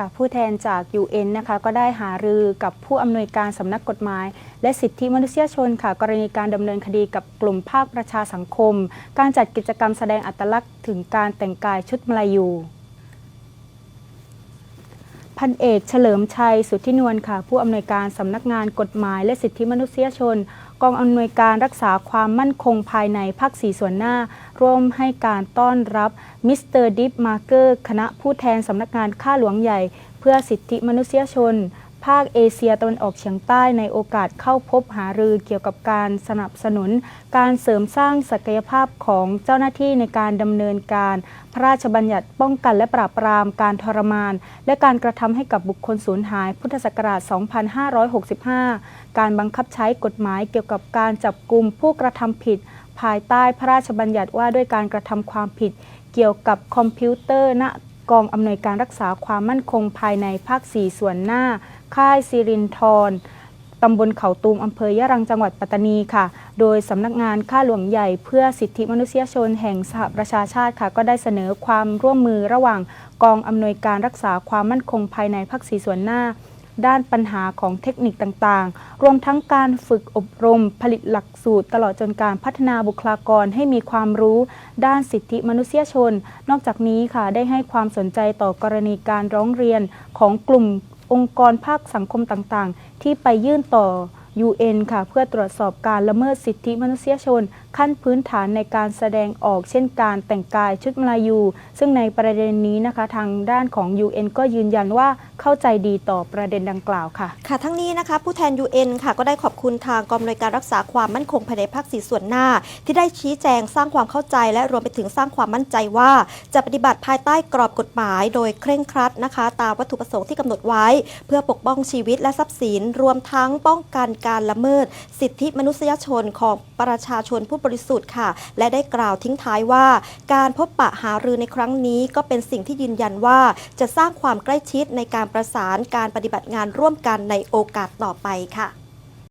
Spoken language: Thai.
ค่ะ ผู้แทนจาก UN นะคะก็ได้หารือกับผู้อำนวยการสำนักกฎหมาย และสิทธิมนุษยชนค่ะ กรณีการดำเนินคดีกับกลุ่มภาคประชาสังคม การจัดกิจกรรมแสดงอัตลักษณ์ถึงการแต่งกายชุดมลายูพันเอกเฉลิมชัยสุทธินวลค่ะ ผู้อำนวยการสำนักงานกฎหมายและสิทธิมนุษยชน กองอำนวยการรักษาความมั่นคงภายในภาคสีส่วนหน้า ร่วมให้การต้อนรับมิสเตอร์ดิฟมาร์เกอร์คณะผู้แทนสำนักงานข้าหลวงใหญ่ เพื่อสิทธิมนุษยชน ภาคเอเชียตะวันออกเฉียงใต้ในโอกาสเข้าพบหารือเกี่ยวกับการสนับสนุน การเสริมสร้างศักยภาพของเจ้าหน้าที่ในการดำเนินการ พระราชบัญญัติป้องกันและปราบปรามการทรมาน และการกระทำให้กับบุคคลสูญหาย พุทธศักราช 2565 การบังคับใช้กฎหมายเกี่ยวกับการจับกลุ่มผู้กระทำผิด ภายใต้พระราชบัญญัติว่าด้วยการกระทำความผิด เกี่ยวกับคอมพิวเตอร์ณกองอำนวยการรักษาความมั่นคงภายในภาค 4 ส่วนหน้า ค่ายซิรินทรตำบลเขาตูมอำเภอยะรังจังหวัดปัตตานีค่ะ โดยสำนักงานข้าหลวงใหญ่เพื่อสิทธิมนุษยชนแห่งสหประชาชาติค่ะ ก็ได้เสนอความร่วมมือระหว่างกองอำนวยการรักษาความมั่นคงภายในภาคสีส่วนหน้า ด้านปัญหาของเทคนิคต่างๆ รวมทั้งการฝึกอบรมผลิตหลักสูตร ตลอดจนการพัฒนาบุคลากรให้มีความรู้ ด้านสิทธิมนุษยชน นอกจากนี้ค่ะได้ให้ความสนใจต่อกรณีการร้องเรียนของกลุ่ม องค์กรภาคสังคมต่างๆ ที่ไปยื่นต่อ UN ค่ะเพื่อตรวจสอบการละเมิดสิทธิมนุษยชน ขั้นพื้นฐานในการแสดงออกเช่นการแต่งกายชุดมลายู ซึ่งในประเด็นนี้นะคะทางด้านของ UN ก็ยืนยันว่า เข้าใจดีต่อประเด็นดังกล่าวค่ะ ค่ะทั้งนี้นะคะ ผู้แทน UN ค่ะ ก็ได้ขอบคุณทางกองอำนวยการรักษาความมั่นคงภายในภาคสีส่วนหน้า ที่ได้ชี้แจงสร้างความเข้าใจ และรวมไปถึงสร้างความมั่นใจว่า จะปฏิบัติภายใต้กรอบกฎหมาย โดยเคร่งครัดนะคะ ตามวัตถุประสงค์ที่กำหนดไว้ เพื่อปกป้องชีวิตและทรัพย์สิน รวมทั้งป้องกันการละเมิด สิทธิมนุษยชนของประชาชนผู้บริสุทธิ์ค่ะ และได้กล่าวทิ้งท้ายว่า การพบปะหารือในครั้งนี้ก็เป็นสิ่งที่ยืนยันว่า จะสร้างความใกล้ชิดในการประสานการปฏิบัติงานร่วมกันในโอกาสต่อไปค่ะ